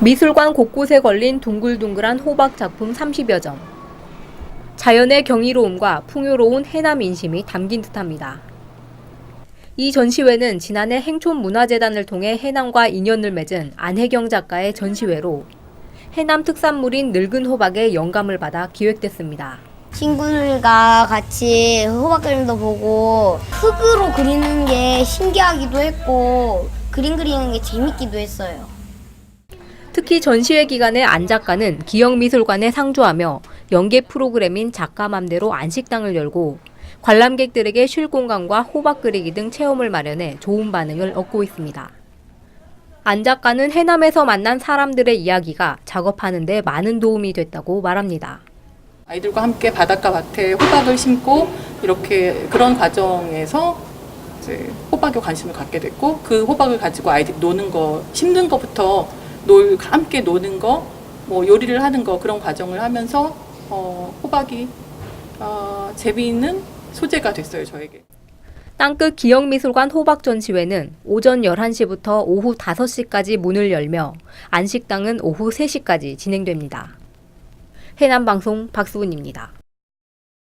미술관 곳곳에 걸린 둥글둥글한 호박 작품 30여 점. 자연의 경이로움과 풍요로운 해남 인심이 담긴 듯합니다. 이 전시회는 지난해 행촌문화재단을 통해 해남과 인연을 맺은 안혜경 작가의 전시회로 해남 특산물인 늙은 호박의 영감을 받아 기획됐습니다. 친구들과 같이 호박 그림도 보고 흙으로 그리는 게 신기하기도 했고 그림 그리는 게 재밌기도 했어요. 특히 전시회 기간에 안 작가는 기영미술관에 상주하며 연계 프로그램인 작가 맘대로 안식당을 열고 관람객들에게 쉴 공간과 호박 그리기 등 체험을 마련해 좋은 반응을 얻고 있습니다. 안 작가는 해남에서 만난 사람들의 이야기가 작업하는 데 많은 도움이 됐다고 말합니다. 아이들과 함께 바닷가 밭에 호박을 심고 이렇게 그런 과정에서 호박에 관심을 갖게 됐고 그 호박을 가지고 아이들이 노는 거 심는 거부터 놀 함께 노는 거 뭐 요리를 하는 거 그런 과정을 하면서 어, 호박이 어, 재미있는 소재가 됐어요 저에게. 땅끝 기영미술관 호박 전시회는 오전 11시부터 오후 5시까지 문을 열며 안식당은 오후 3시까지 진행됩니다. 해남방송 박수훈입니다.